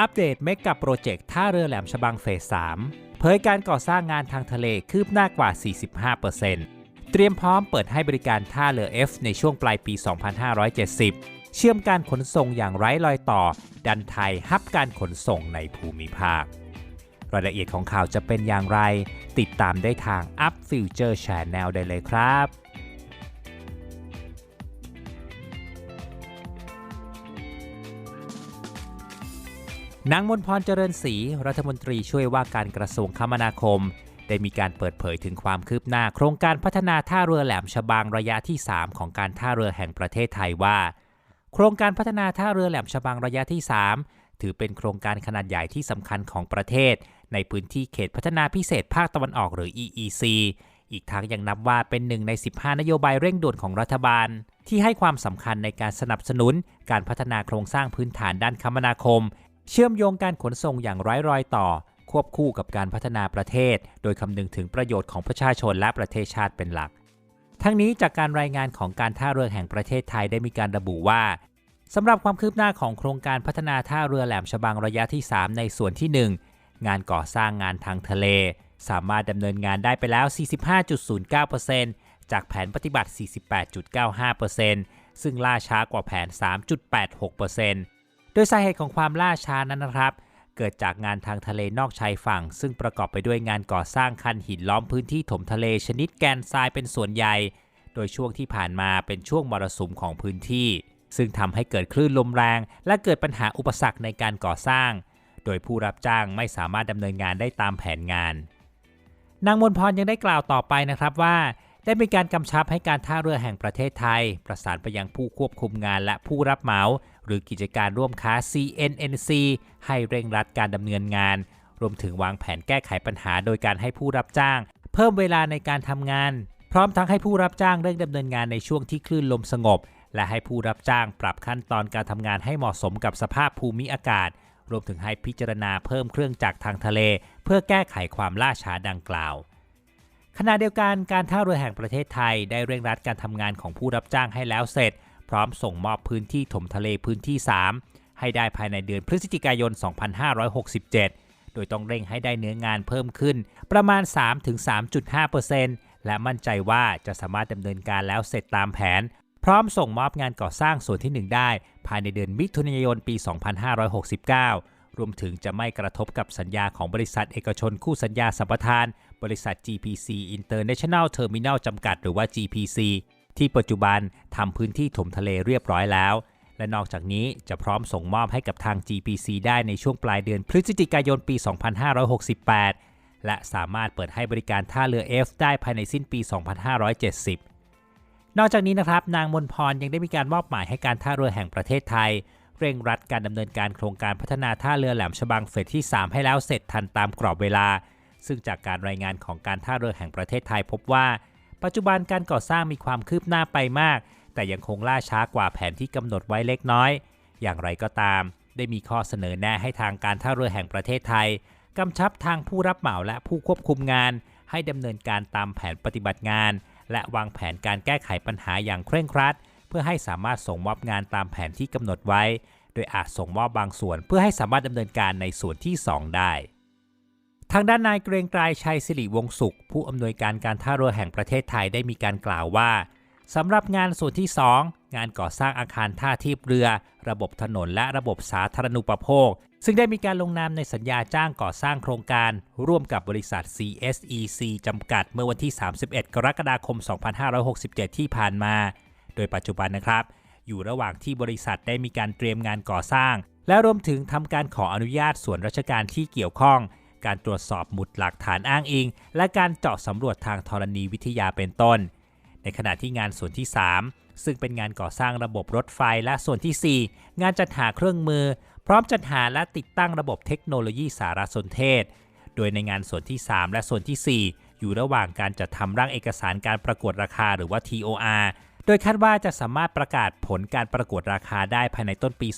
อัปเดตเมกะโปรเจกต์ท่าเรือแหลมฉบังเฟส 3 เผยการก่อสร้างงานทางทะเลคืบหน้ากว่า 45%เตรียมพร้อมเปิดให้บริการท่าเรือ F ในช่วงปลายปี 2570 เชื่อมการขนส่งอย่างไร้รอยต่อ ดันไทยฮับการขนส่งในภูมิภาค รายละเอียดของข่าวจะเป็นอย่างไร ติดตามได้ทาง Up Future Channel ได้เลยครับ นางมนพรเจริญศรีรัฐมนตรีช่วยว่าการกระทรวงคมนาคม ได้มีการเปิดเผยถึงความคืบหน้า โครงการพัฒนาท่าเรือแหลมฉบังระยะที่ 3 ของการท่าเรือแห่งประเทศไทยว่า โครงการพัฒนาท่าเรือแหลมฉบังระยะที่ 3 ถือเป็นโครงการขนาดใหญ่ที่สำคัญของประเทศ ในพื้นที่เขตพัฒนาพิเศษภาคตะวันออกหรือ EEC อีกทั้งยังนับว่าเป็นหนึ่งใน 15 นโยบายเร่งด่วนของรัฐบาล ที่ให้ความสำคัญในการสนับสนุน การพัฒนาโครงสร้างพื้นฐานด้านคมนาคม เชื่อมโยงการขนส่งอย่างไร้รอยต่อ ควบคู่กับการพัฒนาประเทศ โดยคำนึงถึงประโยชน์ของประชาชนและประเทศชาติเป็นหลัก ทั้งนี้จากการรายงานของการท่าเรือแห่งประเทศไทยได้มีการระบุว่าสำหรับความคืบหน้าของโครงการพัฒนาท่าเรือแหลมฉบังระยะที่ 3 ในส่วนที่ 1 งานก่อสร้างงานทางทะเล สามารถดำเนินงานได้ไปแล้ว 45.09%จากแผนปฏิบัติ 48.95%ซึ่งล่าช้ากว่าแผน 3.86% โดยสาเหตุของความล่าช้านั้นนะครับ เกิดจากงานทางทะเลนอกชายฝั่ง ซึ่งประกอบไปด้วยงานก่อสร้างคันหินล้อมพื้นที่ถมทะเลชนิดแกนทรายเป็นส่วนใหญ่ โดยช่วงที่ผ่านมาเป็นช่วงมรสุมของพื้นที่ ซึ่งทำให้เกิดคลื่นลมแรง และเกิดปัญหาอุปสรรคในการก่อสร้าง โดยผู้รับจ้างไม่สามารถดำเนินงานได้ตามแผนงาน นางมนพรยังได้กล่าวต่อไปนะครับว่าได้มีการกำชับให้การท่าเรือแห่งประเทศไทย ประสานไปยังผู้ควบคุมงานและผู้รับเหมา หรือกิจการร่วมค้า CNNC ให้เร่งรัดการดำเนินงาน รวมถึงวางแผนแก้ไขปัญหาโดยการให้ผู้รับจ้าง เพิ่มเวลาในการทำงาน พร้อมทั้งให้ผู้รับจ้างเร่งดำเนินงานในช่วงที่คลื่นลมสงบ และให้ผู้รับจ้างปรับขั้นตอนการทำงานให้เหมาะสมกับสภาพภูมิอากาศ รวมถึงให้พิจารณาเพิ่มเครื่องจักรทางทะเล เพื่อแก้ไขความล่าช้าดังกล่าวขณะเดียวกันการท่าเรือแห่งประเทศไทยได้เร่งรัดการทำงานของผู้รับจ้างให้แล้วเสร็จ พร้อมส่งมอบพื้นที่ถมทะเลพื้นที่ 3 ให้ได้ภายในเดือนพฤศจิกายน 2567 โดยต้องเร่งให้ได้เนื้องานเพิ่มขึ้น ประมาณ 3-3.5%และมั่นใจว่าจะสามารถดำเนินการแล้วเสร็จตามแผน พร้อมส่งมอบงานก่อสร้างส่วนที่ 1 ได้ ภายในเดือนมิถุนายนปี 2569รวมถึงจะไม่กระทบกับสัญญาของบริษัทเอกชนคู่สัญญาสัมปทาน บริษัท GPC International Terminal จำกัดหรือว่า GPC ที่ปัจจุบันทำพื้นที่ถมทะเลเรียบร้อยแล้ว และนอกจากนี้จะพร้อมส่งมอบให้กับทาง GPC ได้ในช่วงปลายเดือนพฤศจิกายนปี 2568 และสามารถเปิดให้บริการท่าเรือ F ได้ภายในสิ้นปี 2570 นอกจากนี้นะครับ นางมนพรยังได้มีการมอบหมายให้การท่าเรือแห่งประเทศไทย เร่งรัดการดำเนินการโครงการพัฒนาท่าเรือแหลมฉบังเฟสที่ 3 ให้แล้วเสร็จทันตามกรอบเวลา ซึ่งจากการรายงานของการท่าเรือแห่งประเทศไทยพบว่า ปัจจุบันการก่อสร้างมีความคืบหน้าไปมาก แต่ยังคงล่าช้ากว่าแผนที่กำหนดไว้เล็กน้อย อย่างไรก็ตาม ได้มีข้อเสนอแนะให้ทางการท่าเรือแห่งประเทศไทยกำชับทางผู้รับเหมาและผู้ควบคุมงาน ให้ดำเนินการตามแผนปฏิบัติงาน และวางแผนการแก้ไขปัญหาอย่างเคร่งครัด เพื่อให้สามารถส่งมอบงานตามแผนที่กำหนดไว้ โดยอาจส่งมอบบางส่วน เพื่อให้สามารถดำเนินการในส่วนที่ 2 ได้ ทางด้านนายเกรงไกรชัยศิริวงศุข ผู้อำนวยการการท่าเรือแห่งประเทศไทยได้มีการกล่าวว่าสำหรับงานส่วนที่ 2 งานก่อสร้างอาคารท่าทียบเรือ ระบบถนนและระบบสาธารณูปโภค ซึ่งได้มีการลงนามในสัญญาจ้างก่อสร้างโครงการ ร่วมกับบริษัท CSEC จำกัดเมื่อวันที่ 31 กรกฎาคม 2567 ที่ผ่านมา โดยปัจจุบันนะครับ อยู่ระหว่างที่บริษัทได้มีการเตรียมงานก่อสร้าง และรวมถึงทำการขออนุญาตส่วนราชการที่เกี่ยวข้อง การตรวจสอบหมุดหลักฐานอ้างอิง และการเจาะสำรวจทางธรณีวิทยาเป็นต้น ในขณะที่งานส่วนที่ 3 ซึ่งเป็นงานก่อสร้างระบบรถไฟและส่วนที่ 4 งานจัดหาเครื่องมือ พร้อมจัดหาและติดตั้งระบบเทคโนโลยีสารสนเทศ โดยในงานส่วนที่ 3 และส่วนที่ 4 อยู่ระหว่างการจัดทำร่างเอกสารการประกวดราคาหรือว่า TOR โดยคาดว่าจะสามารถประกาศผลการประกวดราคาได้ภายในต้นปี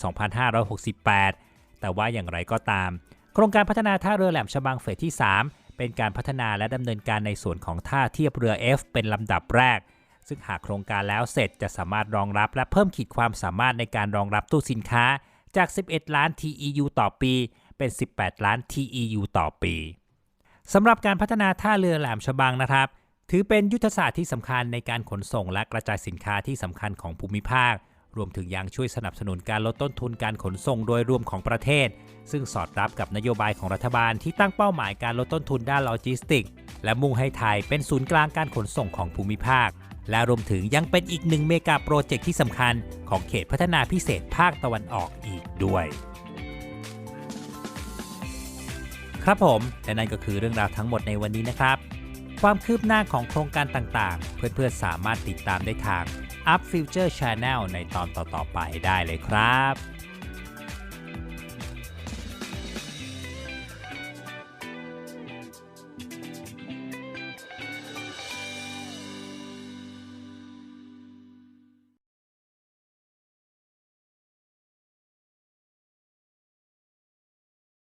2568 แต่ว่าอย่างไรก็ตาม โครงการพัฒนาท่าเรือแหลมฉบังเฟสที่ 3 เป็นการพัฒนาและดำเนินการในส่วนของท่าเทียบเรือ F เป็นลำดับแรก ซึ่งหากโครงการแล้วเสร็จจะสามารถรองรับและเพิ่มขีดความสามารถในการรองรับตู้สินค้าจาก 11 ล้าน TEU ต่อปี เป็น 18 ล้าน TEU ต่อปีสำหรับการพัฒนาท่าเรือแหลมฉบังนะครับ ถือเป็นยุทธศาสตร์ที่สำคัญในการขนส่งและกระจายสินค้าที่สำคัญของภูมิภาค รวมถึงยังช่วยสนับสนุนการลดต้นทุนการขนส่งโดยรวมของประเทศ ซึ่งสอดรับกับนโยบายของรัฐบาลที่ตั้งเป้าหมายการลดต้นทุนด้านโลจิสติกส์และมุ่งให้ไทยเป็นศูนย์กลางการขนส่งของภูมิภาค และรวมถึงยังเป็นอีกหนึ่งเมกะโปรเจกต์ที่สำคัญของเขตพัฒนาพิเศษภาคตะวันออกอีกด้วย ครับผมและนั่นก็คือเรื่องราวทั้งหมดในวันนี้นะครับ ความคืบหน้าของโครงการต่างๆ เพื่อนๆสามารถติดตามได้ทาง Up Future Channel ในตอนต่อๆไปได้เลยครับ